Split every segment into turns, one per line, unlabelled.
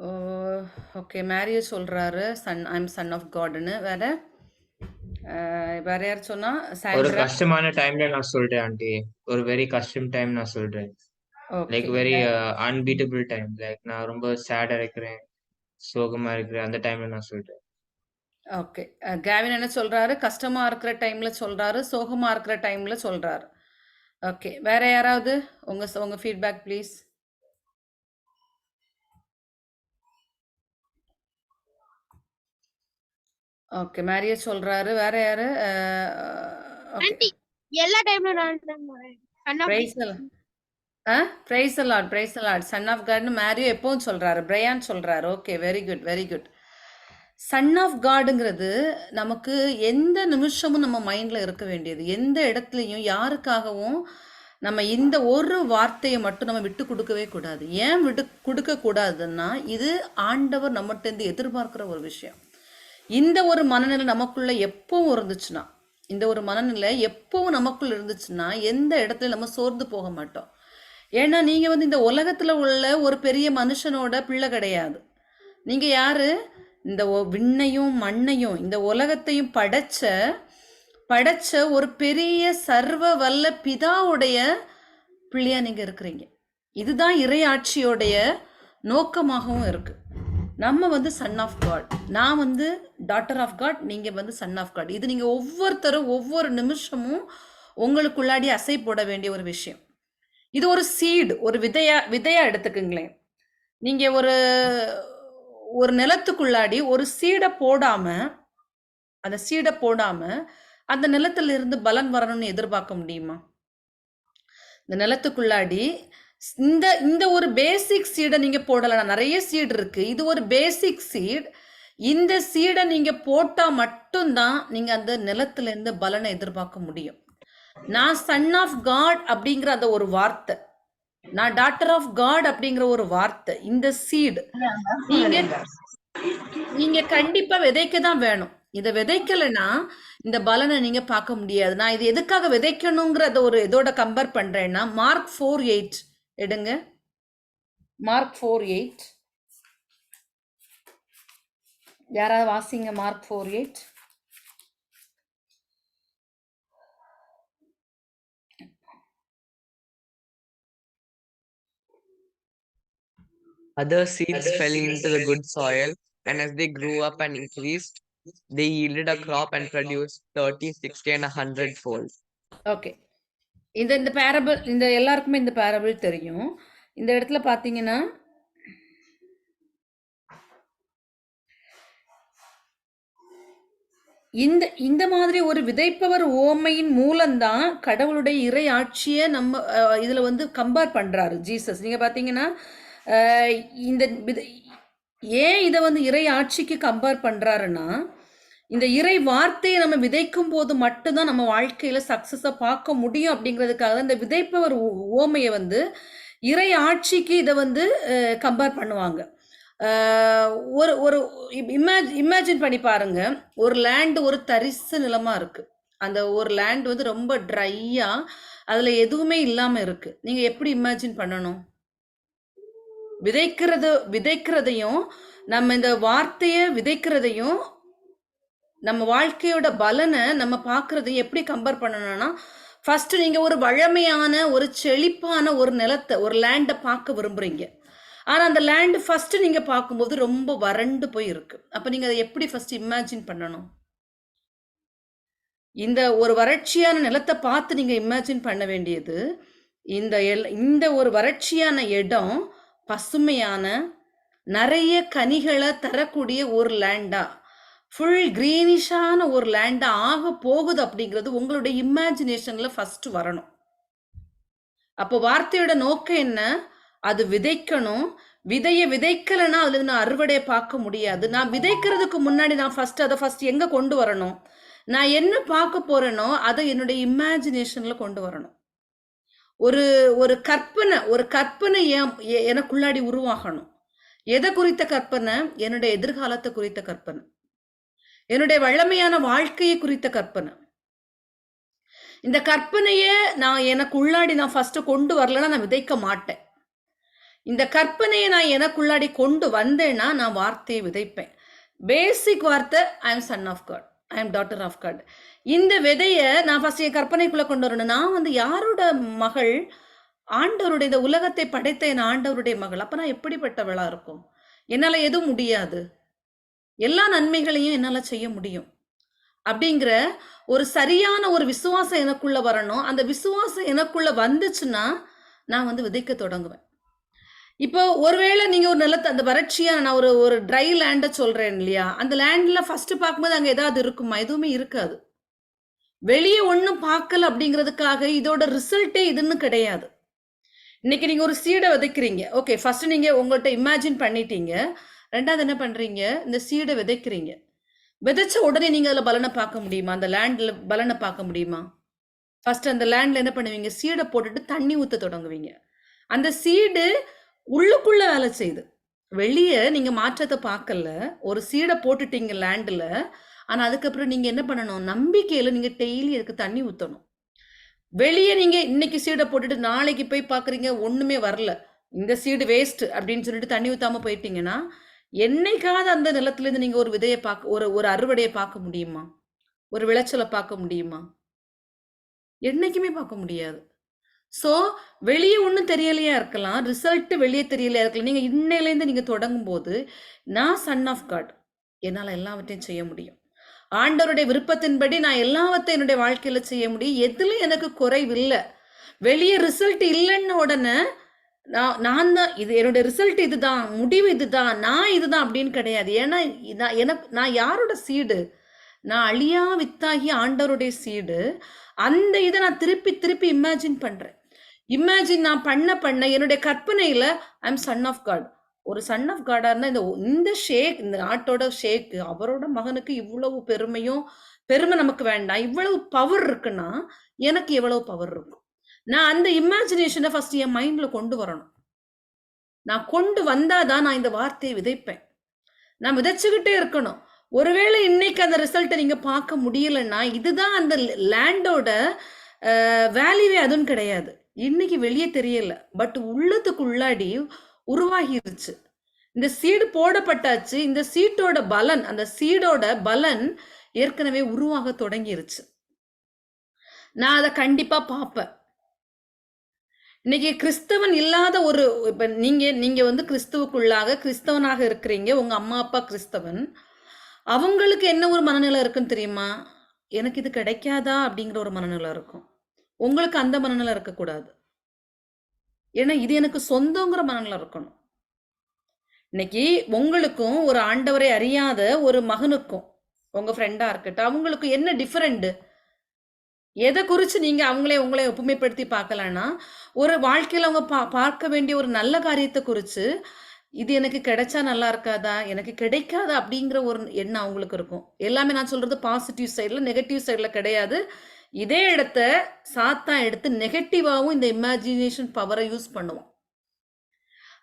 Okay. மேரிய சொல்றாரு. Son I am son of காட்ன்னு. வேற? வேற யார் சொன்னா?
ஒரு? கஷ்டமான டைம்ல நான் சொல்றேன் ஆன்ட்டி. ஒரு வெரி கஷ்டம் டைம் நான் சொல்றேன்.
Like
very unbeatable time. Like நான் ரொம்ப சேடா இருக்கிறேன். சோகமா இருக்கிறேன். அந்த டைம்ல நான் சொல்றேன்.
ஓகே. கேவின் என்ன சொல்றாரு? கஷ்டமா இருக்கிற டைம்ல சொல்றாரு. சோகமா இருக்கிற டைம்ல சொல்றாரு. ஓகே. வேற யாராவது? உங்க உங்க ஃபீட்பேக் ப்ளீஸ். ஓகே. மேரிய சொல்றாரு. வேற யாரு?
ஆன்ட்டி எல்லா டைம்ல நான் தான்
son of praise ah praise Lord praise the Lord. Son of காட்ன்னு மேரியோ எப்பவும் சொல்றாரு. பிரையான் சொல்றாரு. Okay. Very good very good. Son of காடுங்கிறது நமக்கு எந்த நிமிஷமும் நம்ம மைண்ட்ல இருக்க வேண்டியது. எந்த இடத்துலயும் யாருக்காகவும் நம்ம இந்த ஒரு வார்த்தைய மட்டும் நம்ம விட்டு குடுக்கவே கூடாது. ஏன் விட்டு குடுக்க கூடாதுன்னா, இது ஆண்டவர் நம்மட்டருந்து எதிர்பார்க்கிற ஒரு விஷயம். இந்த ஒரு மனநிலை நமக்குள்ள எப்பவும் இருந்துச்சுன்னா, இந்த ஒரு மனநிலை எப்பவும் நமக்குள்ள இருந்துச்சுன்னா, எந்த இடத்துல நம்ம சோர்ந்து போக மாட்டோம். ஏன்னா, நீங்க வந்து இந்த உலகத்துல உள்ள ஒரு பெரிய மனுஷனோட பிள்ளை கிடையாது. நீங்க யாரு? இந்த விண்ணையும், மண்ணையும், இந்த உலகத்தையும் படைச்ச படைச்ச ஒரு பெரிய சர்வ வல்ல பிதாவுடைய பிள்ளையா நீங்க இருக்கிறீங்க. இதுதான் இறையாட்சியோடைய நோக்கமாகவும் இருக்கு. நம்ம வந்து சன் ஆஃப் காட். நான் வந்து டாட்டர் ஆஃப் காட். நீங்கள் வந்து சன் ஆஃப் காட். இது நீங்கள் ஒவ்வொருத்தரும் ஒவ்வொரு நிமிஷமும் உங்களுக்குள்ளாடி அசை போட வேண்டிய ஒரு விஷயம். இது ஒரு சீடு ஒரு விதையா விதையா எடுத்துக்குங்களேன். நீங்கள் ஒரு ஒரு நிலத்துக்குள்ளாடி ஒரு சீடை போடாம, அந்த சீடை போடாம, அந்த நிலத்துல இருந்து பலன் வரணும்னு எதிர்பார்க்க முடியுமா? இந்த நிலத்துக்குள்ளாடி இந்த இந்த ஒரு பேசிக் சீடை நீங்கள் போடலாம். நிறைய சீடு இருக்கு. இது ஒரு பேசிக் சீட். இந்த சீடை நீங்க போட்டால் மட்டும்தான் நீங்கள் நீங்க அந்த நிலத்துல இருந்து எதிர்பார்க்க முடியும். நான் சன் ஆஃப் காட் அப்படிங்கிற அந்த ஒரு வார்த்தை. நான் டாக்டர் ஆஃப் காட் அப்படிங்கிற ஒரு வார்த்தை. இந்த சீடு நீங்க நீங்க கண்டிப்பா விதைக்க தான் வேணும். இத விதைக்கலைன்னா இந்த பலனை நீங்க பார்க்க முடியாது. நான் இது எதுக்காக விதைக்கணுங்கிறத ஒரு இதோட கம்பேர் பண்றேன்னா, மார்க் 4:8 எடுங்க. மார்க் 4:8 யாராவது வாசிங்க Mark 4:8
Other seeds fell into the good soil, and as they grew up and increased, they yielded a crop and produced 30, 60, and a hundredfold.
Okay. இந்த இந்த பேரபிள் இந்த எல்லாருக்குமே இந்த பேரபிள் தெரியும். இந்த இடத்துல பார்த்தீங்கன்னா இந்த இந்த மாதிரி ஒரு விதைப்பவர் ஓமையின் மூலம்தான் கடவுளுடைய இறை ஆட்சியை நம்ம இதில் வந்து கம்பேர் பண்ணுறாரு ஜீசஸ். நீங்கள் பார்த்தீங்கன்னா, இந்த விதை ஏன் இதை வந்து இறை ஆட்சிக்கு கம்பேர் பண்ணுறாருன்னா இந்த இறை வார்த்தையை நம்ம விதைக்கும் போது மட்டும்தான் நம்ம வாழ்க்கையில சக்சஸை பார்க்க முடியும் அப்படிங்கிறதுக்காக தான் இந்த விதைப்பவர் ஓமையை வந்து இறை ஆட்சிக்கு இதை வந்து கம்பேர் பண்ணுவாங்க. ஒரு ஒரு இமேஜ் இமேஜின் பண்ணி பாருங்க. ஒரு லேண்ட் ஒரு தரிசு நிலமா இருக்கு. அந்த ஒரு லேண்ட் வந்து ரொம்ப ட்ரையா அதுல எதுவுமே இல்லாம இருக்கு. நீங்க எப்படி இமேஜின் பண்ணணும்? விதைக்கிறது விதைக்கிறதையும், நம்ம இந்த வார்த்தையை விதைக்கிறதையும், நம்ம வாழ்க்கையோட பலனை நம்ம பார்க்கிறதையும் எப்படி கம்பேர் பண்ணணும்னா, ஃபர்ஸ்ட் நீங்க ஒரு வழமையான, ஒரு செழிப்பான ஒரு நிலத்தை ஒரு லேண்டை பார்க்க விரும்புறீங்க. ஆனா அந்த லேண்ட் ஃபர்ஸ்ட் நீங்க பார்க்கும்போது ரொம்ப வறண்டு போய் இருக்கு. அப்ப நீங்க அதை எப்படி ஃபர்ஸ்ட் இமேஜின் பண்ணணும்? இந்த ஒரு வறட்சியான நிலத்தை பார்த்து நீங்க இமேஜின் பண்ண வேண்டியது, இந்த எல் இந்த ஒரு வறட்சியான இடம் பசுமையான, நிறைய கனிகளை தரக்கூடிய ஒரு லேண்டா, ஃபுல் கிரீனிஷான ஒரு லேண்டா ஆக போகுது அப்படிங்கிறது உங்களுடைய இமேஜினேஷன்ல ஃபர்ஸ்ட் வரணும். அப்போ வார்த்தையோட நோக்கம் என்ன? அது விதைக்கணும். விதைய விதைக்கலைன்னா அதுல நான் அறுவடையை பார்க்க முடியாது. நான் விதைக்கிறதுக்கு முன்னாடி நான் ஃபர்ஸ்ட் அதை ஃபர்ஸ்ட் எங்க கொண்டு வரணும்? நான் என்ன பார்க்க போறேனோ, அதை என்னுடைய இமேஜினேஷன்ல கொண்டு வரணும். ஒரு ஒரு கற்பனை ஒரு கற்பனை என் எ எனக்குள்ளாடி உருவாகணும். எதை குறித்த கற்பனை? என்னுடைய எதிர்காலத்தை குறித்த கற்பனை. என்னுடைய வழமையான வாழ்க்கையை குறித்த கற்பனை. இந்த கற்பனையை நான் எனக்கு உள்ளாடி நான் ஃபர்ஸ்ட் கொண்டு வரலன்னா நான் விதைக்க மாட்டேன். இந்த கற்பனையை நான் எனக்குள்ளாடி கொண்டு வந்தேன்னா நான் வார்த்தையை விதைப்பேன். பேசிக் வார்த்தை I am son of God I am daughter of God இந்த விதையை நான் ஃபர்ஸ்ட் என் கற்பனைக்குள்ளே கொண்டு வரணும் நான் வந்து யாரோட மகள் ஆண்டவருடைய இந்த உலகத்தை படைத்த என் ஆண்டவருடைய மகள்? அப்போ நான் எப்படிப்பட்டவளாக இருக்கும்? என்னால் எதுவும் முடியாது. எல்லா நன்மைகளையும் என்னால் செய்ய முடியும். அப்படிங்கிற ஒரு சரியான ஒரு விசுவாசம் எனக்குள்ள வரணும். அந்த விசுவாசம் எனக்குள்ள வந்துச்சுன்னா நான் வந்து விதைக்க தொடங்குவேன். இப்போ ஒருவேளை நீங்கள் ஒரு நிலத்தை அந்த வறட்சியாக நான் ஒரு ஒரு ட்ரை லேண்டை சொல்கிறேன் இல்லையா? அந்த லேண்டில் ஃபஸ்ட்டு பார்க்கும்போது அங்கே ஏதாவது இருக்குமா? எதுவுமே இருக்காது. வெளியே ஒன்றும் பார்க்கல அப்படிங்கிறதுக்காக இதோட ரிசல்ட்டே இதுன்னு கிடையாது. இன்னைக்கு நீங்கள் ஒரு சீடை விதைக்கிறீங்க. ஓகே ஃபர்ஸ்ட் நீங்கள் உங்கள்கிட்ட இமேஜின் பண்ணிட்டீங்க. ரெண்டாவது என்ன பண்றீங்க? இந்த சீடை விதைக்கிறீங்க. விதைச்ச உடனே நீங்க அதில் பலனை பார்க்க முடியுமா? அந்த லேண்ட்ல பலனை பார்க்க முடியுமா? ஃபர்ஸ்ட் அந்த லேண்ட்ல என்ன பண்ணுவீங்க? சீடை போட்டுட்டு தண்ணி ஊத்த தொடங்குவீங்க. அந்த சீடு உள்ளுக்குள்ள வேலை செய்யுது. வெளியே நீங்க மாற்றத்தை பார்க்கல. ஒரு சீடை போட்டுட்டீங்க லேண்டில் ஆனா அதுக்கப்புறம் நீங்க என்ன பண்ணணும்? நம்பிக்கையில நீங்க டெய்லி அதுக்கு தண்ணி ஊத்தணும். வெளியே நீங்க இன்னைக்கு சீடை போட்டுட்டு நாளைக்கு போய் பாக்குறீங்க ஒண்ணுமே வரல. இந்த சீடு வேஸ்ட் அப்படின்னு சொல்லிட்டு தண்ணி ஊத்தாம போயிட்டீங்கன்னா என்னைக்காவது அந்த நிலத்திலிருந்து நீங்க ஒரு விதையை பார்க்க ஒரு ஒரு அறுவடையை பார்க்க முடியுமா? ஒரு விளைச்சலை பார்க்க முடியுமா? என்னைக்குமே பார்க்க முடியாது. ஸோ வெளியே ஒன்றும் தெரியலையா இருக்கலாம். ரிசல்ட் வெளியே தெரியலையா இருக்கலாம். நீங்கள் இன்னையிலேருந்து நீங்கள் தொடங்கும் போது நான் சன் ஆஃப் காட் என்னால் எல்லாவற்றையும் செய்ய முடியும். ஆண்டவருடைய விருப்பத்தின்படி நான் எல்லாவற்றையும் என்னுடைய வாழ்க்கையில் செய்ய முடியும். எதுலையும் எனக்கு குறைவில்லை. வெளியே ரிசல்ட் இல்லைன்னு உடனே நான் நான் தான் இது என்னுடைய ரிசல்ட் இதுதான் முடிவு இதுதான் நான் இதுதான் அப்படின்னு கிடையாது. ஏன்னா நான் எனக்கு நான் யாரோட சீடு நான் அழியா வித்தாகி ஆண்டவருடைய சீடு அந்த இதை நான் திருப்பி திருப்பி இமேஜின் பண்றேன். இமேஜின் நான் பண்ண பண்ண என்னுடைய கற்பனையில I am son of God ஒரு சன் ஆஃப் காடா இருந்தா இந்த இந்த ஷேக் இந்த நாட்டோட ஷேக் அவரோட மகனுக்கு இவ்வளவு பெருமையும் பெருமை நமக்கு வேண்டாம். இவ்வளவு பவர் இருக்குன்னா எனக்கு எவ்வளவு பவர் இருக்கும்? நான் அந்த இமேஜினேஷனை ஃபர்ஸ்ட் என் மைண்டில் கொண்டு வரணும். நான் கொண்டு வந்தால் தான் நான் இந்த வார்த்தையை விதைப்பேன். நான் விதைச்சுக்கிட்டே இருக்கணும். ஒருவேளை இன்னைக்கு அந்த ரிசல்ட்டை நீங்கள் பார்க்க முடியலன்னா இதுதான் அந்த லேண்டோட வேல்யூவே அதுவும் கிடையாது. இன்னைக்கு வெளியே தெரியல. பட் உள்ளத்துக்குள்ளாடி உருவாகிருச்சு. இந்த சீடு போடப்பட்டாச்சு. இந்த சீட்டோட பலன் அந்த சீடோட பலன் ஏற்கனவே உருவாக தொடங்கிருச்சு. நான் அதை கண்டிப்பாக பார்ப்பேன். இன்னைக்கு கிறிஸ்தவன் இல்லாத ஒரு இப்ப நீங்க நீங்க வந்து கிறிஸ்துவுக்குள்ளாக கிறிஸ்தவனாக இருக்கிறீங்க உங்க அம்மா அப்பா கிறிஸ்தவன். அவங்களுக்கு என்ன ஒரு மனநிலை இருக்குன்னு தெரியுமா? எனக்கு இது கிடைக்காதா? அப்படிங்கிற ஒரு மனநிலை இருக்கும். உங்களுக்கு அந்த மனநிலை இருக்கக்கூடாது. ஏன்னா இது எனக்கு சொந்தங்கிற மனநிலை இருக்கணும். இன்னைக்கு உங்களுக்கும் ஒரு ஆண்டவரை அறியாத ஒரு மகனுக்கும் உங்க ஃப்ரெண்டா இருக்கட்டும் அவங்களுக்கு என்ன டிஃப்ரெண்ட்டு எதை குறித்து நீங்கள் அவங்களே உங்களை ஒப்புமைப்படுத்தி பார்க்கலான்னா ஒரு வாழ்க்கையில் அவங்க பா பார்க்க வேண்டிய ஒரு நல்ல காரியத்தை குறித்து இது எனக்கு கிடைச்சா நல்லா இருக்காதா? எனக்கு கிடைக்காதா? அப்படிங்கிற ஒரு எண்ணம் அவங்களுக்கு இருக்கும். எல்லாமே நான் சொல்கிறது பாசிட்டிவ் சைடில் நெகட்டிவ் சைடில் கிடையாது. இதே இடத்த சாத்தா எடுத்து நெகட்டிவாகவும் இந்த இமேஜினேஷன் பவரை யூஸ் பண்ணுவோம்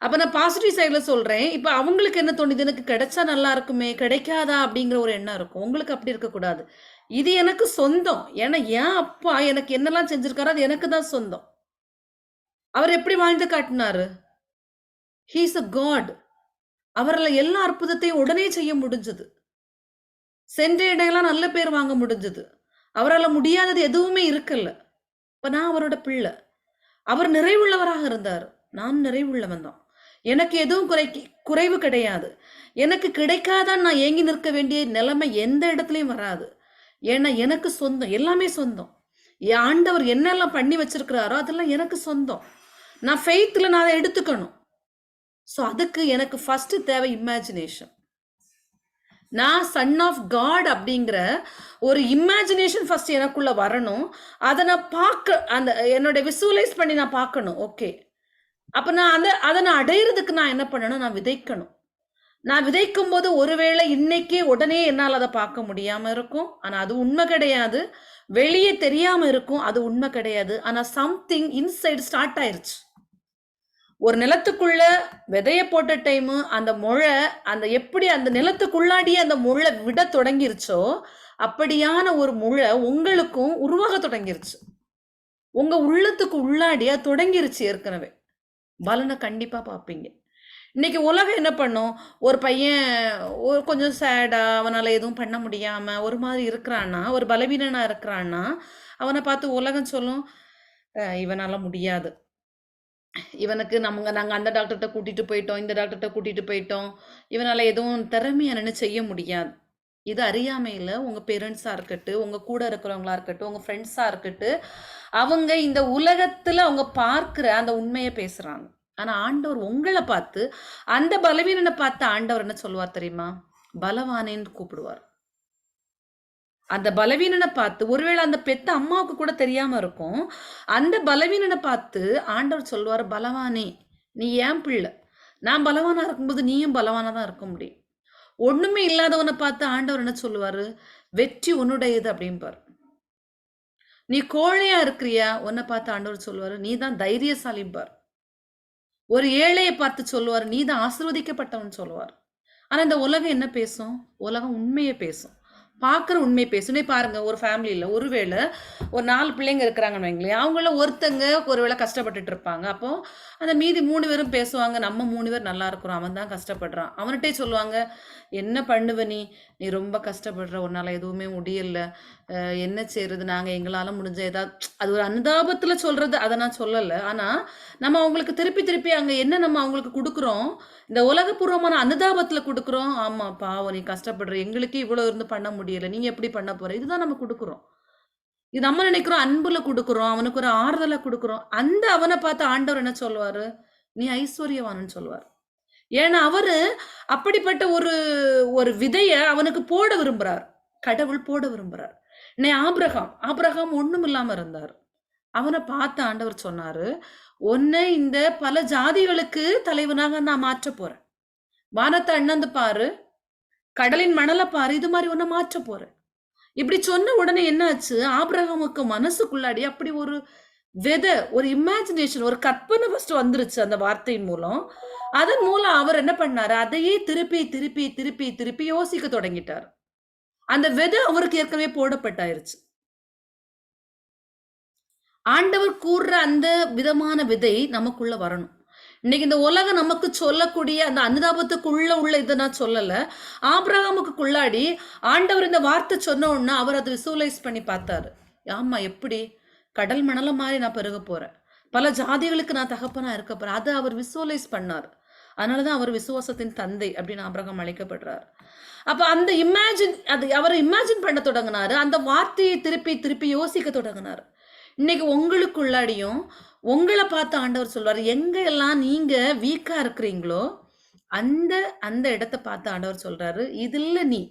அப்போ நான் பாசிட்டிவ் சைடில் சொல்கிறேன் இப்போ அவங்களுக்கு என்ன தோணுது? எனக்கு கிடைச்சா நல்லா இருக்குமே கிடைக்காதா? அப்படிங்கிற ஒரு எண்ணம் இருக்கும். உங்களுக்கு அப்படி இருக்கக்கூடாது. இது எனக்கு சொந்தம். ஏன்னா என் அப்பா எனக்கு என்னெல்லாம் செஞ்சிருக்காரோ அது எனக்கு தான் சொந்தம். அவர் எப்படி வாழ்ந்து காட்டினாரு? ஹீஸ் அ காட் அவரால் எல்லா அற்புதத்தையும் உடனே செய்ய முடிஞ்சது. சென்ற இடையெல்லாம் நல்ல பேர் வாங்க முடிஞ்சது. அவரால் முடியாதது எதுவுமே இருக்கல. இப்போ நான் அவரோட பிள்ளை. அவர் நிறைவுள்ளவராக இருந்தார். நான் நிறைவுள்ளவன் தான். எனக்கு எதுவும் குறை குறைவு கிடையாது. எனக்கு கிடைக்காதான் நான் ஏங்கி நிற்க வேண்டிய நிலைமை எந்த இடத்துலையும் வராது. ஏன்னா எனக்கு சொந்தம் எல்லாமே சொந்தம். என் ஆண்டவர் என்னெல்லாம் பண்ணி வச்சிருக்கிறாரோ அதெல்லாம் எனக்கு சொந்தம். நான் ஃபெய்த்தில் நான் அதை எடுத்துக்கணும். ஸோ அதுக்கு எனக்கு ஃபர்ஸ்ட் தேவை இமேஜினேஷன் நான் சன் ஆஃப் காட் அப்படிங்கிற ஒரு இமேஜினேஷன் ஃபர்ஸ்ட் எனக்குள்ள வரணும். அதை நான் பார்க்க அந்த என்னோட விசுவலைஸ் பண்ணி நான் பார்க்கணும். ஓகே அப்போ நான் அதை அதை நான் அடையிறதுக்கு நான் என்ன பண்ணணும்? நான் விதைக்கணும். நான் விதைக்கும் போது ஒருவேளை இன்னைக்கே உடனே என்னால் அதை பார்க்க முடியாம இருக்கும். ஆனா அது உண்மை கிடையாது. வெளியே தெரியாம இருக்கும். அது உண்மை கிடையாது. ஆனா சம்திங் இன்சைடு ஸ்டார்ட் ஆயிருச்சு. ஒரு நிலத்துக்குள்ள விதைய போட்ட டைமு அந்த முளை அந்த எப்படி அந்த நிலத்துக்குள்ளாடியே அந்த முளை விட தொடங்கிருச்சோ அப்படியான ஒரு முளை உங்களுக்கும் உருவாக தொடங்கிருச்சு. உங்க உள்ளத்துக்கு உள்ளாடியா தொடங்கிருச்சு ஏற்கனவே. பலனை கண்டிப்பா பார்ப்பீங்க. இன்றைக்கி உலகம் என்ன பண்ணும்? ஒரு பையன் ஒரு கொஞ்சம் சேடாக அவனால் எதுவும் பண்ண முடியாமல் ஒரு மாதிரி இருக்கிறான்னா, ஒரு பலவீனனாக இருக்கிறான்னா, அவனை பார்த்து உலகம் சொல்லும், இவனால் முடியாது. இவனுக்கு நம்ம நாங்கள் அந்த டாக்டர்கிட்ட கூட்டிகிட்டு போயிட்டோம், இந்த டாக்டர்கிட்ட கூட்டிகிட்டு போயிட்டோம். இவனால் எதுவும் திறமையா செய்ய முடியாது." இது அறியாமையில் உங்கள் பேரண்ட்ஸாக இருக்கட்டும், உங்கள் கூட இருக்கிறவங்களா இருக்கட்டும், உங்கள் ஃப்ரெண்ட்ஸாக இருக்கட்டும், அவங்க இந்த உலகத்தில் அவங்க பார்க்குற அந்த உண்மையை பேசுகிறாங்க ஆனா ஆண்டவர் உங்களை பார்த்து, அந்த பலவீனனை பார்த்து ஆண்டவர் என்ன சொல்லுவார் தெரியுமா? பலவானேன்னு கூப்பிடுவார். அந்த பலவீனனை பார்த்து ஒருவேளை அந்த பெத்த அம்மாவுக்கு கூட தெரியாம இருக்கும். அந்த பலவீனனை பார்த்து ஆண்டவர் சொல்லுவார் "பலவானே, நீ ஏன் பிள்ளை. நான் பலவானா இருக்கும்போது நீயும் பலவானா தான் இருக்க முடியும்." ஒண்ணுமே இல்லாதவனை பார்த்து ஆண்டவர் என்ன சொல்லுவாரு? "வெற்றி உன்னுடையது" அப்படிம்பார் "நீ கோழையா இருக்கிறியா?" உன்ன பார்த்து ஆண்டவர் சொல்லுவாரு, "நீ தான் தைரியசாலிம்பார்." ஒரு ஏழையை பார்த்து சொல்லுவார் "நீ தான் ஆசிர்வதிக்கப்பட்டவன் சொல்லுவார். ஆனா இந்த உலகம் என்ன பேசும்? உலகம் உண்மையை பேசும். பார்க்குற உண்மை பேசும். பாருங்கள் ஒரு ஃபேமிலியில் ஒருவேளை ஒரு நாலு பிள்ளைங்க இருக்கிறாங்கன்னு வைங்களேன், அவங்கள ஒருத்தங்க ஒருவேள கஷ்டப்பட்டுட்டு இருப்பாங்க. அப்போ அந்த மீதி மூணு பேரும் பேசுவாங்க, "நம்ம மூணு பேர் நல்லா இருக்கிறோம். அவன் தான் கஷ்டப்படுறான்." அவன்கிட்டே சொல்லுவாங்க, "என்ன பண்ணுவ நீ? நீ ரொம்ப கஷ்டப்படுற. உன்னால் எதுவுமே முடியல. என்ன செய்யறது நாங்கள் எங்களால் முடிஞ்ச ஏதாவது" அது ஒரு அனுதாபத்தில் சொல்கிறது அதை நான் சொல்லலை ஆனால் நம்ம அவங்களுக்கு திருப்பி திருப்பி அங்கே என்ன நம்ம அவங்களுக்கு கொடுக்குறோம் இந்த உலகப்பூர்வமான அனுதாபத்தில் கொடுக்குறோம் ஆமாம் பாவம் நீ கஷ்டப்படுற. எங்களுக்கே இவ்வளோ இருந்து பண்ண முடியும் முடியல. நீங்க எப்படி பண்ண போற?" இதுதான் நம்ம கொடுக்குறோம் இது நம்ம நினைக்கிறோம் அன்புல கொடுக்குறோம் அவனுக்கு ஒரு ஆறுதலை கொடுக்குறோம் அந்த அவனை பார்த்து ஆண்டவர் என்ன சொல்வாரு "நீ ஐஸ்வர்யவானன்னு சொல்வார் ஏன்னா அவரு அப்படிப்பட்ட ஒரு ஒரு விதைய அவனுக்கு போட விரும்புறார். கடவுள் போட விரும்புறார். இன்னை ஆபிரகாம் ஆபிரகாம் ஒண்ணுமில்லாம இருந்தார். அவனை பார்த்து ஆண்டவர் சொன்னாரு, "உன்னை இந்த பல ஜாதிகளுக்கு தலைவனாக நான் மாற்ற போறேன். வானத்தை அண்ணாந்து பாரு. கடலின் மணலை பாரு. இது மாதிரி ஒன்று மாற்றப் போறேன்." இப்படி சொன்ன உடனே என்னாச்சு ஆபிரகமுக்கு மனசுக்குள்ளாடி அப்படி ஒரு விதை, ஒரு இமேஜினேஷன், ஒரு கற்பனை ஃபர்ஸ்ட் வந்துருச்சு அந்த வார்த்தையின் மூலம். அதன் மூலம் அவர் என்ன பண்ணாரு? அதையே திருப்பி, திருப்பி, திருப்பி, திருப்பி யோசிக்க தொடங்கிட்டார். அந்த விதை அவருக்கு ஏற்கனவே போடப்பட்டாயிருச்சு. ஆண்டவர் கூறுற அந்த விதமான விதை நமக்குள்ள வரணும். இன்னைக்கு இந்த உலகம் நமக்கு சொல்லக்கூடிய அந்த அனுதாபத்துக்குள்ள உள்ள இதை நான் சொல்லலை ஆபிரகாமுக்குள்ளாடி ஆண்டவர் இந்த வார்த்தை சொன்ன உடனே அவர் அதை விசுவலைஸ் பண்ணி பார்த்தாரு. ஆமா எப்படி? கடல் மணல மாதிரி நான் பெருகப் போறேன். பல ஜாதிகளுக்கு நான் தகப்பனா இருக்க போறேன். அதை அவர் விசுவலைஸ் பண்ணார். அதனால தான் அவர் விசுவாசத்தின் தந்தை அப்படின்னு ஆபிரகாம் அழைக்கப்படுறார். அப்போ அந்த இமேஜின் அது அவர் இமேஜின் பண்ண தொடங்கினாரு அந்த வார்த்தையை திருப்பி திருப்பி யோசிக்க தொடங்கினார் இன்னைக்கு உங்களுக்குள்ளாடியும் உங்களை பார்த்து ஆண்டவர் சொல்வார் எங்க எல்லாம் நீங்க வீக்கா இருக்கிறீங்களோ, அந்த அந்த இடத்த பார்த்து ஆண்டவர் சொல்றாரு, இதுல நீ."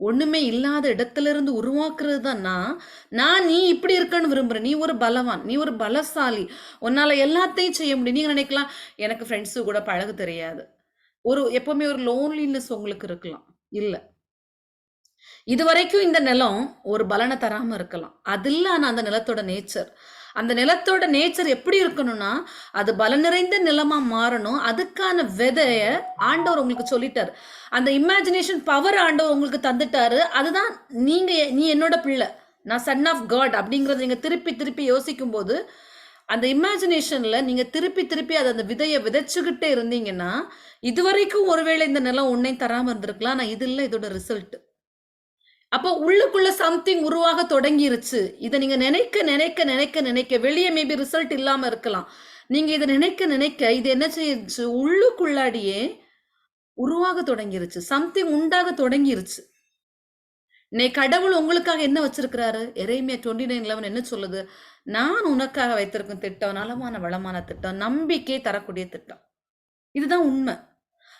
ஒண்ணுமே இல்லாத இடத்திலிருந்து உருவாக்குறது தான் நான். நான் நீ இப்படி இருக்கன்னு விரும்புறேன். நீ ஒரு பலவான். நீ ஒரு பலசாலி. உன்னால எல்லாத்தையும் செய்ய முடியும். நீங்க நினைக்கலாம், எனக்கு ஃப்ரெண்ட்ஸு கூட பழக தெரியாது. ஒரு எப்பவுமே ஒரு லோன்லினஸ் உங்களுக்கு இருக்கலாம். இல்ல. இதுவரைக்கும் இந்த நிலம் ஒரு பலனை தராம இருக்கலாம். அது இல்ல ஆனா அந்த நிலத்தோட நேச்சர். அந்த நிலத்தோட நேச்சர் எப்படி இருக்கணும்னா, அது பல நிறைந்த நிலமா மாறணும். அதுக்கான விதைய ஆண்டவர் உங்களுக்கு சொல்லிட்டாரு. அந்த இமேஜினேஷன் பவர் ஆண்டவர் உங்களுக்கு தந்துட்டாரு. அதுதான் நீங்க நீ என்னோட பிள்ளை. நான் சன் ஆஃப் காட் அப்படிங்கிறத நீங்க திருப்பி திருப்பி யோசிக்கும்போது, அந்த இமேஜினேஷன்ல நீங்க திருப்பி திருப்பி அதை அந்த விதையை விதைச்சுக்கிட்டே இருந்தீங்கன்னா, இதுவரைக்கும் ஒருவேளை இந்த நிலம் ஒண்ணையும் தராம இருந்திருக்கலாம். ஆனா இது இல்லை இதோட ரிசல்ட். அப்போ உள்ளுக்குள்ள சம்திங் உருவாக தொடங்கிருச்சு. இதை நீங்க நினைக்க, நினைக்க, நினைக்க, நினைக்க வெளியே மேபி ரிசல்ட் இல்லாம இருக்கலாம். நீங்க இதை நினைக்க, நினைக்க இது என்ன செய்யுச்சு? உள்ளுக்குள்ளாடியே உருவாக தொடங்கிருச்சு. சம்திங் உண்டாக தொடங்கிருச்சு. நே கடவுள் உங்களுக்காக என்ன வச்சிருக்கிறாரு? எரேமியா 29:11 என்ன சொல்லுது? "நான் உனக்காக வைத்திருக்கும் திட்டம் நலமான வளமான திட்டம். நம்பிக்கை தரக்கூடிய திட்டம்." இதுதான் உண்மை.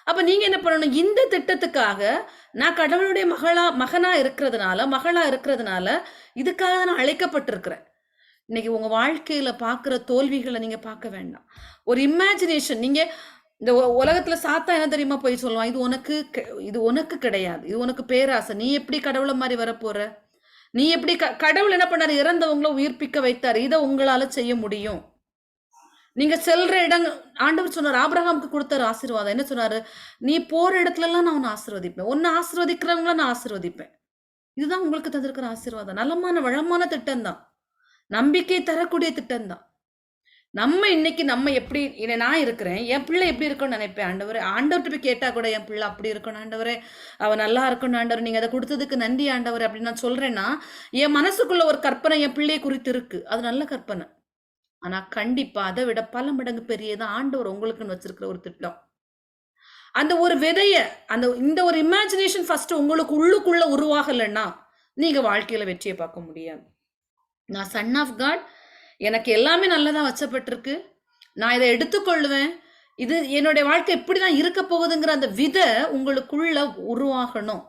அப்போ நீங்கள் என்ன பண்ணணும்? இந்த திட்டத்துக்காக நான் கடவுளுடைய மகளா மகனாக இருக்கிறதுனால, மகளாக இருக்கிறதுனால, இதுக்காக நான் அழைக்கப்பட்டிருக்கிறேன். இன்னைக்கு உங்கள் வாழ்க்கையில் பார்க்குற தோல்விகளை நீங்கள் பார்க்க வேண்டாம். ஒரு இமேஜினேஷன் நீங்கள் இந்த உலகத்தில் சாத்தா என்ன தெரியுமா போய் சொல்லுவான்? இது உனக்கு இது உனக்கு கிடையாது. இது உனக்கு பேராசை. நீ எப்படி கடவுளை மாதிரி வரப்போகிற நீ எப்படி க கடவுள் என்ன பண்ணாரு? இறந்தவங்கள உயிர்ப்பிக்க வைத்தார் இதை உங்களால் செய்ய முடியும். நீங்க செல்ற இடங்க ஆண்டவர் சொன்னார் ஆபிரகாமுக்கு குடுத்தாரு ஆசீர்வாதம். என்ன சொன்னாரு? "நீ போற இடத்துலலாம் நான் உன்ன ஆசீர்வதிப்பேன். உன்ன ஆசீர்வதிக்கிறவங்கள நான் ஆசீர்வதிப்பேன்." இதுதான் உங்களுக்கு தந்திருக்கிற ஆசீர்வாதம். நலமான வளமான திட்டம் தான். நம்பிக்கை தரக்கூடிய திட்டம் தான். நம்ம இன்னைக்கு நம்ம எப்படி நான் இருக்கிறேன் என் பிள்ளை எப்படி இருக்கும்னு நினைப்பேன் ஆண்டவரே ஆண்டவர்கிட்ட போய் கேட்டால் கூட என் பிள்ளை அப்படி இருக்கணும் ஆண்டவரே அவ நல்லா இருக்கணும் ஆண்டவர் நீங்கள் அதை கொடுத்ததுக்கு நன்றி ஆண்டவர் அப்படின்னு நான் சொல்கிறேன்னா என் மனசுக்குள்ள ஒரு கற்பனை என் பிள்ளையை குறித்து இருக்கு அது நல்ல கற்பனை ஆனால் கண்டிப்பாக அதை விட பல மடங்கு பெரியதான் ஆண்டவர் உங்களுக்குன்னு வச்சிருக்கிற ஒரு திட்டம். அந்த ஒரு விதைய அந்த இந்த ஒரு இமேஜினேஷன் ஃபர்ஸ்ட் உங்களுக்கு உள்ளுக்குள்ள உருவாகலைன்னா நீங்க வாழ்க்கையில வெற்றியை பார்க்க முடியாது. நான் சன் ஆஃப் காட் எனக்கு எல்லாமே நல்லதா வச்சப்பட்டிருக்கு. நான் இதை எடுத்துக்கொள்வேன் இது என்னுடைய வாழ்க்கை எப்படி தான் இருக்க போகுதுங்கிற அந்த விதை உங்களுக்குள்ள உருவாகணும்.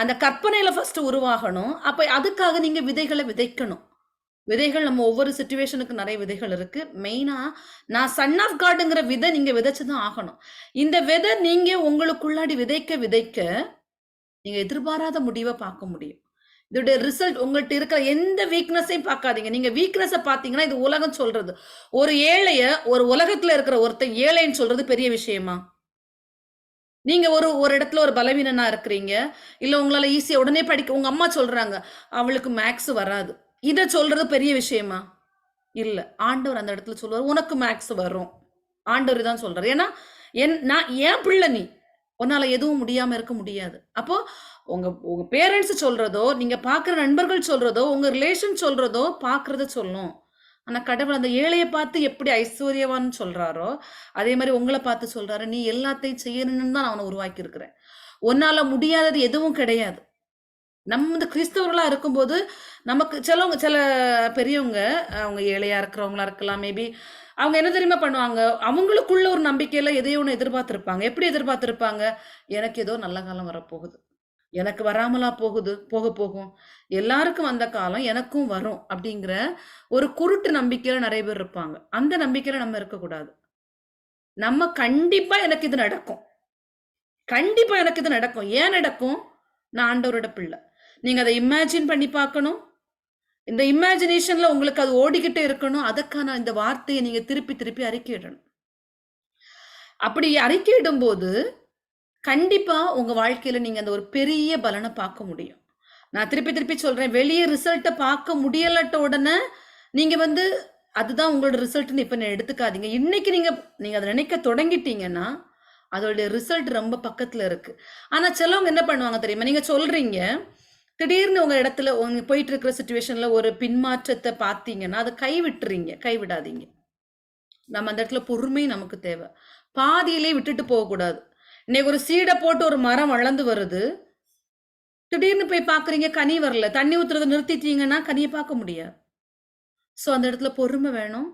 அந்த கற்பனையில ஃபர்ஸ்ட் உருவாகணும். அப்ப அதுக்காக நீங்க விதைகளை விதைக்கணும். விதைகள் நம்ம ஒவ்வொரு சுச்சுவேஷனுக்கு நிறைய விதைகள் இருக்கு. மெயினா நான் சன் ஆஃப் காடுங்கிற விதை நீங்க விதைச்சுதான் ஆகணும். இந்த விதை நீங்க உங்களுக்குள்ளாடி விதைக்க விதைக்க நீங்க எதிர்பாராத முடிவை பார்க்க முடியும். இதோட ரிசல்ட் உங்கள்கிட்ட இருக்கிற எந்த வீக்னஸையும் பார்க்காதீங்க. நீங்க வீக்னஸை பார்த்தீங்கன்னா இது உலகம் சொல்றது. ஒரு ஏழைய ஒரு உலகத்துல இருக்கிற ஒருத்தன் ஏழைன்னு சொல்றது பெரிய விஷயமா? நீங்க ஒரு ஒரு இடத்துல ஒரு பலவீனனா இருக்கிறீங்க. இல்ல உங்களால ஈஸியா உடனே படிக்க உங்க அம்மா சொல்றாங்க அவளுக்கு மேக்ஸ் வராது. இதை சொல்றது பெரிய விஷயமா? இல்லை. ஆண்டவர் அந்த இடத்துல சொல்லுவார் உனக்கு மேக்ஸ் வரும். ஆண்டவர் தான் சொல்றாரு. ஏன்னா என் நான் ஏன் பிள்ளை நீ. உன்னால எதுவும் முடியாம இருக்க முடியாது. அப்போ உங்க உங்க பேரண்ட்ஸ் சொல்றதோ நீங்க பாக்குற நண்பர்கள் சொல்றதோ உங்க ரிலேஷன் சொல்றதோ பாக்குறத சொல்லும். ஆனா கடவுள் அந்த ஏழையை பார்த்து எப்படி ஐஸ்வர்யவான்னு சொல்றாரோ அதே மாதிரி உங்களை பார்த்து சொல்றாரு நீ எல்லாத்தையும் செய்யணும்னு தான் நான் அவனை உருவாக்கி இருக்கிறேன் உன்னால முடியாதது எதுவும் கிடையாது. நம்ம இந்த கிறிஸ்தவர்களாக இருக்கும்போது நமக்கு சிலவங்க சில பெரியவங்க அவங்க ஏழையாக இருக்கிறவங்களா இருக்கலாம் மேபி அவங்க என்ன தெரியுமா பண்ணுவாங்க? அவங்களுக்குள்ள ஒரு நம்பிக்கையில் எதையோ ஒன்று எதிர்பார்த்திருப்பாங்க. எப்படி எதிர்பார்த்துருப்பாங்க? எனக்கு ஏதோ நல்ல காலம் வரப்போகுது. எனக்கு வராமலா போகுது போக போகும். எல்லாருக்கும் வந்த காலம் எனக்கும் வரும் அப்படிங்கிற ஒரு குருட்டு நம்பிக்கையில் நிறைய பேர் இருப்பாங்க. அந்த நம்பிக்கையில் நம்ம இருக்கக்கூடாது. நம்ம கண்டிப்பாக எனக்கு இது நடக்கும். கண்டிப்பாக எனக்கு இது நடக்கும். ஏன் நடக்கும்? நான் ஆண்டவரோட பிள்ளை நீங்கள் அதை இமேஜின் பண்ணி பார்க்கணும். இந்த இமேஜினேஷனில் உங்களுக்கு அது ஓடிக்கிட்டே இருக்கணும். அதற்கான இந்த வார்த்தையை நீங்கள் திருப்பி திருப்பி அறிக்கையிடணும். அப்படி அறிக்கையிடும் போது கண்டிப்பாக உங்கள் வாழ்க்கையில் நீங்கள் அந்த ஒரு பெரிய பலனை பார்க்க முடியும். நான் திருப்பி திருப்பி சொல்கிறேன் வெளியே ரிசல்ட்டை பார்க்க முடியலட்ட உடனே நீங்கள் வந்து அதுதான் உங்களோட ரிசல்ட்னு இப்போ நீங்க எடுத்துக்காதீங்க. இன்னைக்கு நீங்கள் நீங்கள் அதை நினைக்க தொடங்கிட்டீங்கன்னா அதோடைய ரிசல்ட் ரொம்ப பக்கத்தில் இருக்குது ஆனால் சிலவங்க என்ன பண்ணுவாங்க தெரியுமா? நீங்கள் சொல்கிறீங்க திடீர்னு உங்க இடத்துல உங்க போயிட்டு இருக்கிற சுச்சுவேஷன்ல ஒரு பின்மாற்றத்தை பார்த்தீங்கன்னா அதை கைவிட்டுறீங்க கைவிடாதீங்க. நம்ம அந்த இடத்துல பொறுமை நமக்கு தேவை. பாதியிலே விட்டுட்டு போகக்கூடாது. இன்னைக்கு ஒரு சீடை போட்டு ஒரு மரம் வளர்ந்து வருது. திடீர்னு போய் பார்க்குறீங்க கனி வரல. தண்ணி ஊற்றுறதை நிறுத்திட்டீங்கன்னா கனியை பார்க்க முடியாது. ஸோ அந்த இடத்துல பொறுமை வேணும்.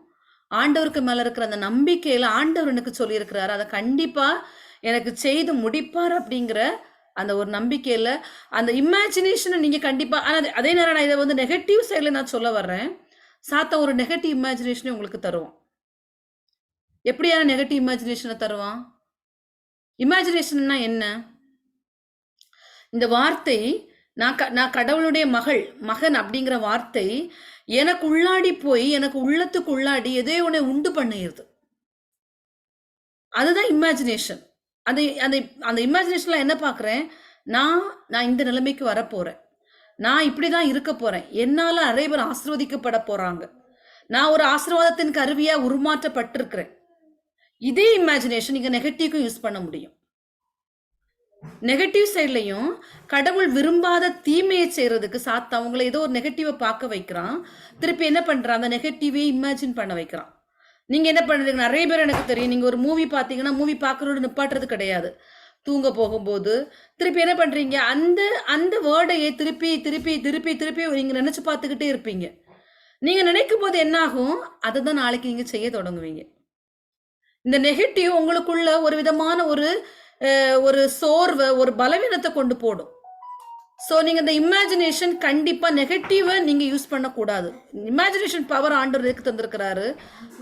ஆண்டவருக்கு மேலே இருக்கிற அந்த நம்பிக்கையில் ஆண்டவர் எனக்கு சொல்லியிருக்கிறாரு. அதை கண்டிப்பாக எனக்கு செய்து முடிப்பார் அப்படிங்கிற அந்த ஒரு நம்பிக்கையில் அந்த இமேஜினேஷனை நீங்கள் கண்டிப்பாக ஆனால் அதே நேரம் நான் இதை வந்து நெகட்டிவ் சைடில் நான் சொல்ல வர்றேன். சாத்த ஒரு நெகட்டிவ் இமேஜினேஷனை உங்களுக்கு தருவான். எப்படியான நெகட்டிவ் இமேஜினேஷனை தருவான்? இமேஜினேஷன்னா என்ன? இந்த வார்த்தை நான் க நான் கடவுளுடைய மகள் மகன் அப்படிங்கிற வார்த்தை எனக்கு உள்ளாடி போய் எனக்கு உள்ளத்துக்கு உள்ளாடி எதையோ ஒன்று உண்டு பண்ணிடுது அதுதான் இமேஜினேஷன் அந்த அந்த அந்த இமேஜினேஷனில் என்ன பார்க்குறேன் நான் நான் இந்த நிலைமைக்கு வரப்போகிறேன் நான் இப்படி தான் இருக்க போகிறேன் என்னால் நிறைய பேர் ஆசீர்வதிக்கப்பட போகிறாங்க நான் ஒரு ஆசீர்வாதத்தின் கருவியாக உருமாற்றப்பட்டிருக்கிறேன். இதே இமேஜினேஷன் நீங்கள் நெகட்டிவ்க்கும் யூஸ் பண்ண முடியும். நெகட்டிவ் சைட்லையும் கடவுள் விரும்பாத தீமையை செய்கிறதுக்கு சாத்தா அவங்கள ஏதோ ஒரு நெகட்டிவை பார்க்க வைக்கிறான். திருப்பி என்ன பண்ணுறான் அந்த நெகட்டிவே இமேஜின் பண்ண வைக்கிறான். நீங்கள் என்ன பண்ணுறீங்க நிறைய பேர் எனக்கு தெரியும். நீங்கள் ஒரு மூவி பார்த்தீங்கன்னா மூவி பார்க்குறோட நிப்பாட்டுறது கிடையாது. தூங்க போகும்போது. திருப்பி என்ன பண்ணுறீங்க அந்த அந்த வேர்டையே திருப்பி திருப்பி திருப்பி திருப்பி நீங்கள் நினச்சி பார்த்துக்கிட்டே இருப்பீங்க. நீங்கள் நினைக்கும் போது என்னாகும் அதை தான் நாளைக்கு நீங்கள் செய்ய தொடங்குவீங்க. இந்த நெகட்டிவ் உங்களுக்குள்ள ஒரு விதமான ஒரு ஒரு சோர்வை ஒரு பலவீனத்தை கொண்டு போடும். ஸோ நீங்கள் இந்த இமேஜினேஷன் கண்டிப்பாக நெகட்டிவை நீங்கள் யூஸ் பண்ணக்கூடாது. இமேஜினேஷன் பவர் ஆண்டவருக்கு எதுக்கு தந்திருக்கிறாரு?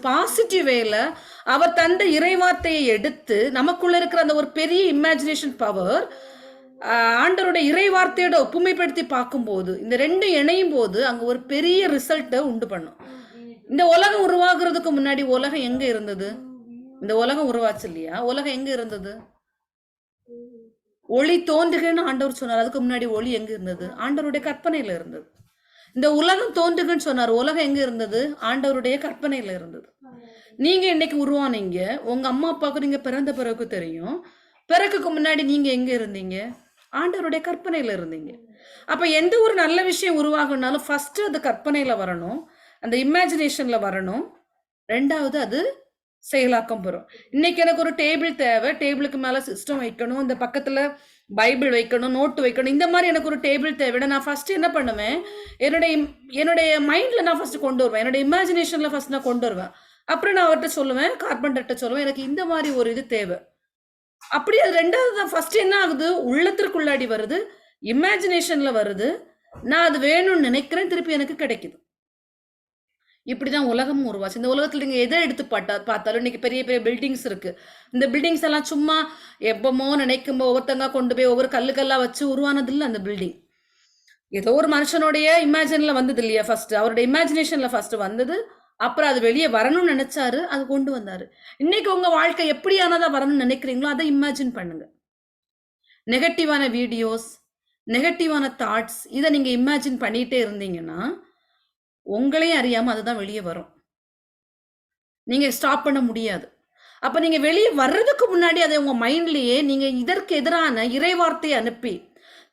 பாசிட்டிவ் வேல அவர் தந்த இறைவார்த்தையை எடுத்து நமக்குள்ள இருக்கிற அந்த ஒரு பெரிய இமேஜினேஷன் பவர் ஆண்டவருடைய இறைவார்த்தையோட ஒப்புமைப்படுத்தி பார்க்கும்போது இந்த ரெண்டும் இணையும் போது அங்கே ஒரு பெரிய ரிசல்ட்டை உண்டு பண்ணும். இந்த உலகம் உருவாகிறதுக்கு முன்னாடி உலகம் எங்கே இருந்தது? இந்த உலகம் உருவாச்சு இல்லையா? உலகம் எங்கே இருந்தது? ஒளி தோன்றுகன்னு ஆண்டவர் சொன்னார். அதுக்கு முன்னாடி ஒளி எங்க இருந்தது? ஆண்டவருடைய கற்பனையில இருந்தது. இந்த உலகம் தோன்றுகன்னு சொன்னார். உலகம் எங்க இருந்தது? ஆண்டவருடைய கற்பனையில இருந்தது. நீங்க இன்னைக்கு உருவானீங்க? உங்க அம்மா அப்பாவுக்கு நீங்க பிறந்த பிறகு தெரியும். பிறகுக்கு முன்னாடி நீங்க எங்க இருந்தீங்க? ஆண்டவருடைய கற்பனையில இருந்தீங்க. அப்ப எந்த ஒரு நல்ல விஷயம் உருவாகணும்னாலும் ஃபர்ஸ்ட் அது கற்பனையில வரணும். அந்த இமேஜினேஷன்ல வரணும். ரெண்டாவது அது செயலாக்கம் போகிறோம் இன்னைக்கு எனக்கு ஒரு டேபிள் தேவை. டேபிளுக்கு மேலே சிஸ்டம் வைக்கணும். இந்த பக்கத்தில் பைபிள் வைக்கணும் நோட்டு வைக்கணும். இந்த மாதிரி எனக்கு ஒரு டேபிள் தேவை நான் ஃபஸ்ட்டு என்ன பண்ணுவேன்? என்னுடைய என்னுடைய மைண்டில் நான் ஃபஸ்ட்டு கொண்டு வருவேன். என்னுடைய இமேஜினேஷனில் ஃபர்ஸ்ட் நான் கொண்டு வருவேன். அப்புறம் நான் அவர்கிட்ட சொல்லுவேன் கார்பன்டர்கிட்ட சொல்லுவேன் எனக்கு இந்த மாதிரி ஒரு இது தேவை. அப்படி அது ரெண்டாவது தான். ஃபர்ஸ்ட் என்ன ஆகுது? உள்ளத்திற்குள்ளாடி வருது. இமேஜினேஷனில் வருது. நான் அது வேணும்னு நினைக்கிறேன். திருப்பி எனக்கு கிடைக்குது. இப்படிதான் உலகம் உருவாச்சு. இந்த உலகத்துல நீங்க எதை எடுத்து பார்த்தா பார்த்தாலும் இன்னைக்கு பெரிய பெரிய பில்டிங்ஸ் இருக்கு. இந்த பில்டிங்ஸ் எல்லாம் சும்மா எப்பமோ நினைக்கும் போது ஒவ்வொருத்தங்க கொண்டு போய் ஒவ்வொரு கல்லு கல்லா வச்சு உருவானது இல்லை அந்த பில்டிங் ஏதோ ஒரு மனுஷனுடைய இமேஜின்ல வந்தது இல்லையா ஃபர்ஸ்ட் அவருடைய இமேஜினேஷன்ல ஃபர்ஸ்ட் வந்தது. அப்புறம் அது வெளியே வரணும்னு நினைச்சாரு. அது கொண்டு வந்தாரு. இன்னைக்கு உங்க வாழ்க்கை எப்படியானதா வரணும்னு நினைக்கிறீங்களோ அதை இமேஜின் பண்ணுங்க. நெகட்டிவான வீடியோஸ் நெகட்டிவான தாட்ஸ் இதை நீங்க இமேஜின் பண்ணிட்டே இருந்தீங்கன்னா உங்களையும் அறியாமல் அதுதான் வெளியே வரும். நீங்கள் ஸ்டாப் பண்ண முடியாது. அப்போ நீங்கள் வெளியே வர்றதுக்கு முன்னாடி அதை உங்கள் மைண்ட்லேயே நீங்கள் இதற்கு எதிரான இறைவார்த்தையை அனுப்பி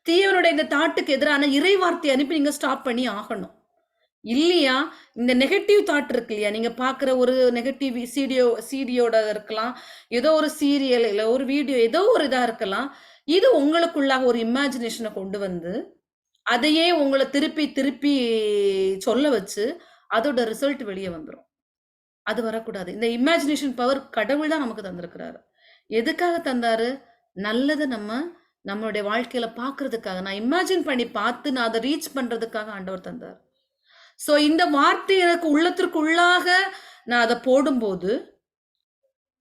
தீயவனுடைய இந்த தாட்டுக்கு எதிரான இறைவார்த்தையை அனுப்பி நீங்கள் ஸ்டாப் பண்ணி ஆகணும். இல்லையா? இந்த நெகட்டிவ் தாட் இருக்கு இல்லையா? நீங்கள் பார்க்குற ஒரு நெகட்டிவ் சீடியோ சீடியோட இருக்கலாம். ஏதோ ஒரு சீரியல் இல்லை ஒரு வீடியோ ஏதோ ஒரு இதாக இருக்கலாம். இது உங்களுக்குள்ளாக ஒரு இமேஜினேஷனை கொண்டு வந்து அதையே உங்களை திருப்பி திருப்பி சொல்ல வச்சு அதோட ரிசல்ட் வெளியே வந்துடும் அது வரக்கூடாது. இந்த இமேஜினேஷன் பவர் கடவுள் தான் நமக்கு தந்திருக்கிறாரு. எதுக்காக தந்தாரு? நல்லதை நம்ம நம்மளுடைய வாழ்க்கையில பாக்குறதுக்காக. நான் இமேஜின் பண்ணி பார்த்து நான் அதை ரீச் பண்றதுக்காக ஆண்டவர் தந்தார். ஸோ இந்த வார்த்தை எனக்கு உள்ளத்திற்குள்ளாக நான் அதை போடும்போது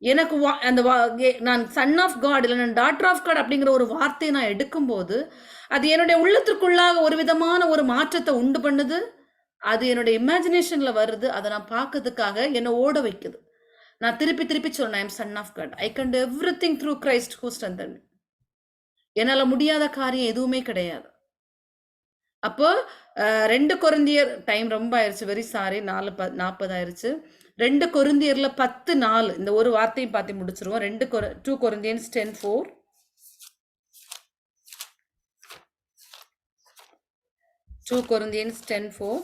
எனக்கு வா- அந்த வா- நான் சன் ஆஃப் காட் இல்லை நான் டாட்டர் ஆஃப் காட் அப்படிங்கிற ஒரு வார்த்தையை நான் எடுக்கும்போது அது என்னுடைய உள்ளத்திற்குள்ளாக ஒரு விதமான ஒரு மாற்றத்தை உண்டு பண்ணுது. அது என்னுடைய இமேஜினேஷனில் வருது. அதை நான் பார்க்கறதுக்காக என்னை ஓட வைக்குது. நான் திருப்பி திருப்பி சொன்னேன் I'm son of God I can everything through Christ who strengthen என்னால் முடியாத காரியம் எதுவுமே கிடையாது. அப்போ ரெண்டு கொரிந்தியர் டைம் ரொம்ப ஆயிடுச்சு வெரி சாரி நாலு ப நாற்பது ஆயிடுச்சு ரெண்டு கொருந்தியரில் பத்து நாலு. இந்த ஒரு வார்த்தையும் பார்த்து முடிச்சிருவோம். ரெண்டு கொர two Corinthians ten four two Corinthians ten four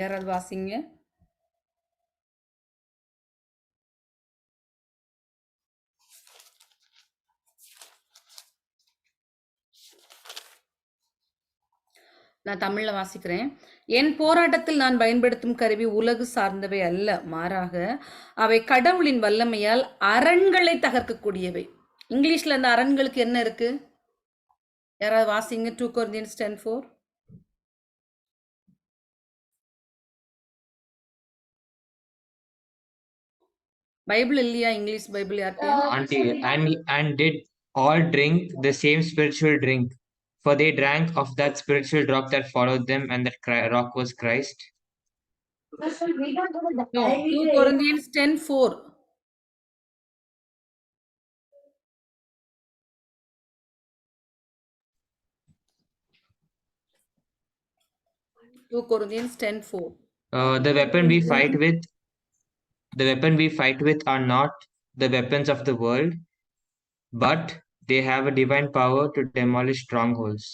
யாராவது வாசிங்க? நான் தமிழ்ல வாசிக்கிறேன். என் போராட்டத்தில் நான் பயன்படுத்தும் கருவி உலகு சார்ந்தவை அல்ல. மாறாக அவை கடவுளின் வல்லமையால் அரண்களை தகர்க்கக்கூடியவை. இங்கிலீஷ்ல அந்த அரண்களுக்கு என்ன இருக்கு? யாராவது வாசிங்க. Two Corinthians ten four Bible இல்லையா? இங்கிலீஷ் பைபிள் யார்கிட்ட
Auntie, and and did all drink the same spiritual drink? For they drank of that spiritual drop that followed them, and that cri- rock was Christ.
No, 2 Corinthians 10 4. Two Corinthians 10 4.
Uh, the weapon we fight with, the weapon we fight with are not the weapons of the world, but they have a divine power to demolish strongholds.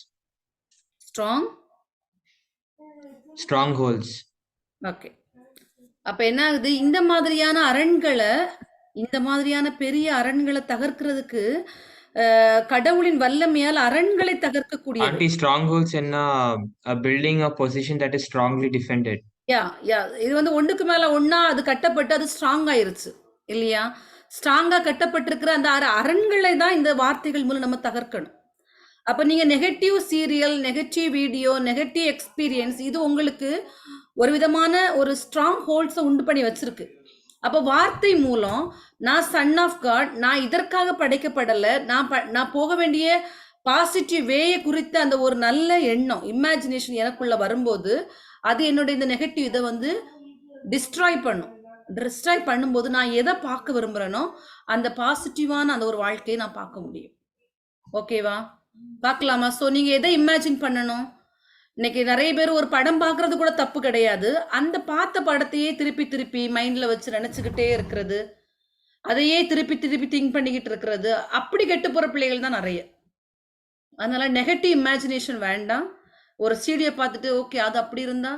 Strong?
Strongholds.
Okay அப்ப என்ன ஆகுது இந்த மாதிரியான அரண்களை இந்த மாதிரியான பெரிய அரண்களை தகர்க்கிறதுக்கு கடவுளின் வல்லமையால் அரண்களை
strongholds in a, a building or position that is strongly defended.
Yeah yeah இது வந்து ஒண்ணுக்கு மேல ஒண்ணா அது கட்டப்பட்டு அது ஸ்ட்ராங் ஆயிருச்சு இல்லையா ஸ்ட்ராங்கா கட்டப்பட்டிருக்கிற அந்த அற அரண்களை தான் இந்த வார்த்தைகள் மூலம் நம்ம தகர்க்கணும். அப்ப நீங்க negative serial negative video negative experience இது உங்களுக்கு ஒரு விதமான ஒரு ஸ்ட்ராங் ஹோல்ட்ஸை உண்டு பண்ணி வச்சிருக்கு. அப்போ வார்த்தை மூலம் நான் சன் ஆஃப் காட் நான் இதற்காக படைக்கப்படலை நான் ப நான் போக வேண்டிய பாசிட்டிவ் வேயை குறித்த அந்த ஒரு நல்ல எண்ணம் இமேஜினேஷன் எனக்குள்ள வரும்போது அது என்னுடைய இந்த நெகட்டிவ் இதை வந்து டிஸ்ட்ராய் பண்ணும். டிஸ்ட்ராய் பண்ணும்போது நான் எதை பார்க்க விரும்புகிறேனோ அந்த பாசிட்டிவான அந்த ஒரு வாழ்க்கையை நான் பார்க்க முடியும். ஓகேவா பார்க்கலாமா? ஸோ நீங்கள் எதை இமேஜின் பண்ணணும்? இன்னைக்கு நிறைய பேர் ஒரு படம் பார்க்கறது கூட தப்பு கிடையாது. அந்த பார்த்த படத்தையே திருப்பி திருப்பி மைண்டில் வச்சு நினச்சிக்கிட்டே இருக்கிறது. அதையே திருப்பி திருப்பி திங்க் பண்ணிக்கிட்டு இருக்கிறது. அப்படி கெட்டு போகிற பிள்ளைகள் தான் நிறைய. அதனால நெகட்டிவ் இமேஜினேஷன் வேண்டாம். ஒரு சீடியை பார்த்துட்டு ஓகே அது அப்படி இருந்தா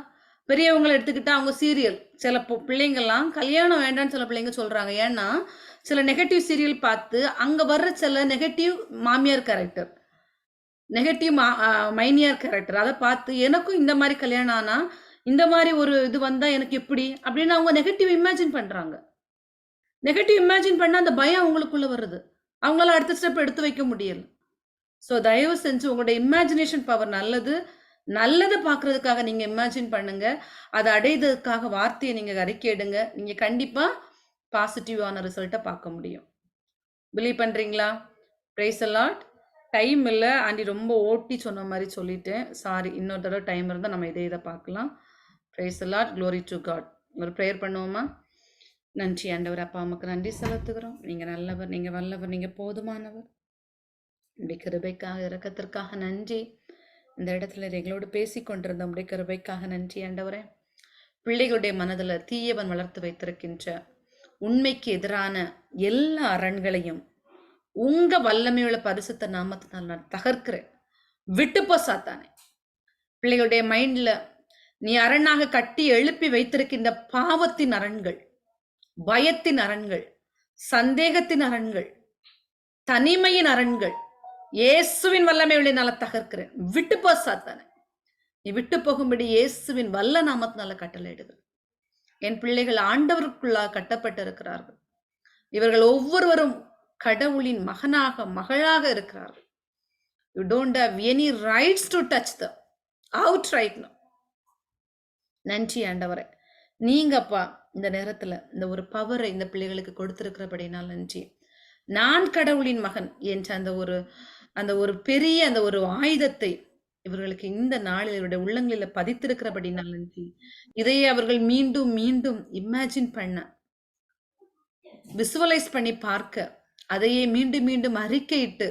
பெரியவங்களை எடுத்துக்கிட்டா அவங்க சீரியல் சில பிள்ளைங்கள்லாம் கல்யாணம் வேண்டாம்னு சில பிள்ளைங்க சொல்றாங்க. ஏன்னா சில நெகட்டிவ் சீரியல் பார்த்து அங்க வர்ற சில நெகட்டிவ் மாமியார் கேரக்டர் நெகட்டிவ் மா மைனியார் கேரக்டர் அதை பார்த்து எனக்கும் இந்த மாதிரி கல்யாணம் ஆனா இந்த மாதிரி ஒரு இது வந்தா எனக்கு எப்படி? அப்படின்னு அவங்க நெகட்டிவ் இமேஜின் பண்றாங்க. நெகட்டிவ் இமேஜின் பண்ணா அந்த பயம் அவங்களுக்குள்ள வருது. அவங்களால அடுத்த ஸ்டெப் எடுத்து வைக்க முடியல. ஸோ தயவு செஞ்சு உங்களோட இமேஜினேஷன் பவர் நல்லது. நல்லதை பார்க்கறதுக்காக நீங்க இமேஜின் பண்ணுங்க. அதை அடையறதுக்காக வார்த்தையை நீங்க அறிக்கையிடுங்க நீங்க கண்டிப்பா பாசிட்டிவான ரிசல்ட்டை பார்க்க முடியும். பிலீவ் பண்றீங்களா? ப்ரைஸ் அலாட் டைம் இல்லை. ஆண்டி ரொம்ப ஓட்டி சொன்ன மாதிரி சொல்லிட்டேன். சாரி இன்னொரு தடவை டைம் இருந்தால் நம்ம இதே இதை பார்க்கலாம். Praise the Lord glory to God ஒரு ப்ரேயர் பண்ணுவோமா? நன்றி ஆண்டவர். அப்பா அம்மாக்கு நன்றி செலுத்துகிறோம். நீங்கள் நல்லவர் நீங்கள் வல்லவர் நீங்கள் போதுமானவர். இப்படி கிருபைக்காக இறக்கத்திற்காக நன்றி. இந்த இடத்துல எங்களோடு பேசி கொண்டிருந்த உடைய கிருபைக்காக நன்றி ஆண்டவரே. பிள்ளைகளுடைய மனதில் தீயவன் வளர்த்து வைத்திருக்கின்ற உண்மைக்கு எதிரான எல்லா அரண்களையும் உங்க வல்லமையுள்ள பரிசுத்த நாமத்தினால் நான் தகர்க்கிறேன். விட்டுப்போ சாத்தானே. பிள்ளைகளுடைய மைண்ட்ல நீ அரணாக கட்டி எழுப்பி வைத்திருக்கின்ற பாவத்தின் அரண்கள் பயத்தின் அரண்கள் சந்தேகத்தின் அரண்கள் தனிமையின் அரண்கள் இயேசுவின் வல்லமையுள்ள நாள தகர்க்கிறேன். விட்டு போ சாத்தானே. நீ விட்டு போகும்படி இயேசுவின் வல்ல நாமத்தினால கட்டளையிடுகிறேன் என் பிள்ளைகள் ஆண்டவருக்குள்ளாக கட்டப்பட்டிருக்கிறார்கள். இவர்கள் ஒவ்வொருவரும் கடவுளின் மகனாக மகளாக இருக்கிறார்கள். You don't have any rights to touch the out right நன்றி ஆண்டவரே. நீங்கப்பா இந்த நேரத்துல இந்த ஒரு பவரை இந்த பிள்ளைகளுக்கு கொடுத்திருக்கிறபடினால் நன்றி. நான் கடவுளின் மகன் என்ற அந்த ஒரு அந்த ஒரு பெரிய அந்த ஒரு ஆயுதத்தை இவர்களுக்கு இந்த நாளில் இவருடைய உள்ளங்களில் பதித்திருக்கிறபடினால் நன்றி இதையே அவர்கள் மீண்டும் மீண்டும் இமேஜின் பண்ண விசுவலைஸ் பண்ணி பார்க்க அதையே மீண்டும் மீண்டும் அறிக்கையிட்டு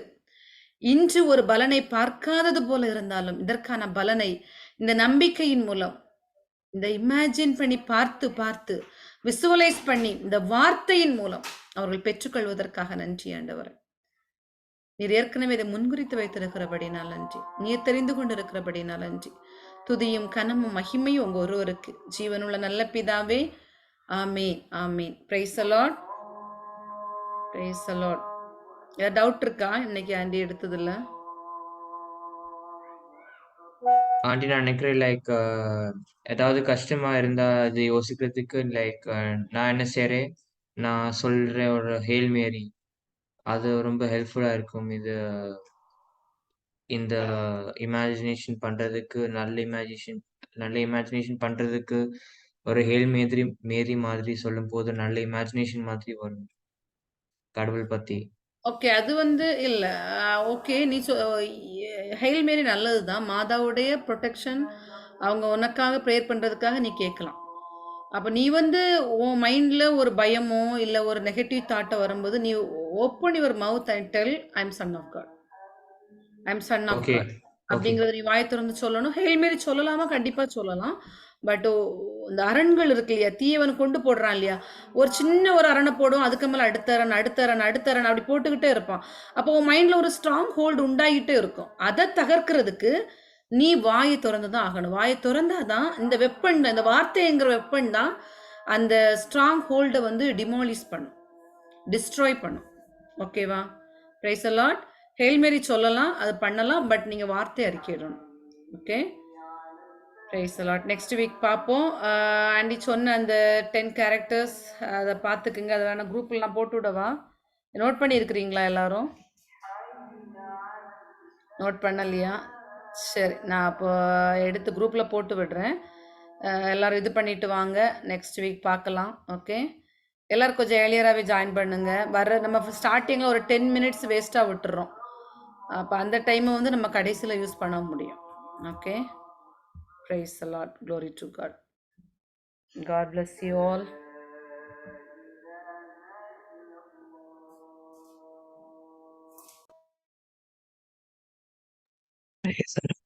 இன்று ஒரு பலனை பார்க்காதது போல இருந்தாலும் இதற்கான பலனை இந்த நம்பிக்கையின் மூலம் இந்த இமேஜின் பண்ணி பார்த்து பார்த்து விசுவலைஸ் பண்ணி இந்த வார்த்தையின் மூலம் அவர்கள் பெற்றுக்கொள்வதற்காக நன்றி ஆண்டவர். நீர் ஏற்கனவே இதை முன்குறித்து வைத்திருக்கிறபடினால் நன்றி நீர் தெரிந்து கொண்டிருக்கிறபடினால் நன்றி துதியும் கனமும் மகிமையும் உங்க ஒருவருக்கு. ஜீவனுள்ள நல்ல பிதாவே ஆமேன் ஆமேன். Praise the Lord praise the Lord ஏதாவது டவுட் இருக்கா? இன்னைக்கு ஆண்டி எடுத்ததில்ல
ஆண்டி நான் நினைக்கிறேன் லைக் ஏதாவது கஷ்டமா இருந்தா அது யோசிக்கிறதுக்கு லைக் நான் என்ன செய்றேன்? நான் சொல்றேன் ஒரு ஹேல் மேரி அது ரொம்ப ஹெல்ப்ஃபுல்லாக இருக்கும். இது இந்த இமேஜினேஷன் பண்ணுறதுக்கு நல்ல இமேஜினேஷன் நல்ல இமேஜினேஷன் பண்ணுறதுக்கு ஒரு ஹேல் மேரி மேரி மாதிரி சொல்லும் போது நல்ல இமேஜினேஷன் மாதிரி வரும். கடவுள் பத்தி.
ஓகே அது வந்து இல்ல. ஓகே நீ சொ ஹெயில் மேரி நல்லது தான் மாதாவுடைய ப்ரொடெக்ஷன் அவங்க உனக்காக ப்ரேயர் பண்ணுறதுக்காக நீ கேட்கலாம். அப்போ நீ வந்து உன் மைண்டில் ஒரு பயமோ இல்லை ஒரு நெகட்டிவ் தாட்டை வரும்போது நீ open your mouth and tell I am son of God I am son
of
God அப்படிங்கிறத நீ வாய் திறந்து சொல்லணும். ஹெயில் மேரி சொல்லலாமா? கண்டிப்பாக சொல்லலாம். பட் இந்த அரண்கள் இருக்கு இல்லையா? தீயவன் கொண்டு போடுறான் இல்லையா? ஒரு சின்ன ஒரு அரணை போடும். அதுக்கு மேலே அடுத்த அரண் அடுத்த அரண் அடுத்த அரண் அப்படி போட்டுக்கிட்டே இருப்பான். அப்போ உன் மைண்டில் ஒரு ஸ்ட்ராங் ஹோல்டு உண்டாகிட்டே இருக்கும். அதை தகர்க்கிறதுக்கு நீ வாயை திறந்து தான் ஆகணும். வாயை திறந்தாதான் இந்த வெப்பன் இந்த வார்த்தைங்கிற வெப்பன் தான் அந்த ஸ்ட்ராங் ஹோல்டை வந்து டிமாலிஷ் பண்ணும். டிஸ்ட்ராய் பண்ணும். ஓகேவா ப்ரைஸ் அலாட் ஹெல்மேரி சொல்லலாம் அது பண்ணலாம் பட் நீங்கள் வார்த்தை அறிக்கிடணும் okay praise the Lord next week பார்ப்போம். ஆண்டி சொன்ன அந்த டென் கேரக்டர்ஸ் அதை பார்த்துக்குங்க. அதை வேணால் குரூப்லாம் போட்டு விடவா? நோட் பண்ணியிருக்கிறீங்களா எல்லாரும்? நோட் பண்ணலையா? சரி நான் அப்போ எடுத்து குரூப்பில் போட்டு விடுறேன். எல்லோரும் இது பண்ணிட்டு வாங்க. நெக்ஸ்ட் வீக் பார்க்கலாம். ஓகே எல்லோரும் கொஞ்சம் ஏர்லியராகவே ஜாயின் பண்ணுங்க. வர நம்ம ஸ்டார்டிங்கில் ஒரு டென் மினிட்ஸ் வேஸ்ட்டாக விட்டுறோம். அப்போ அந்த டைமை வந்து நம்ம கடைசியில் யூஸ் பண்ண முடியும். Okay praise the Lord glory to God God bless you all
Amazing.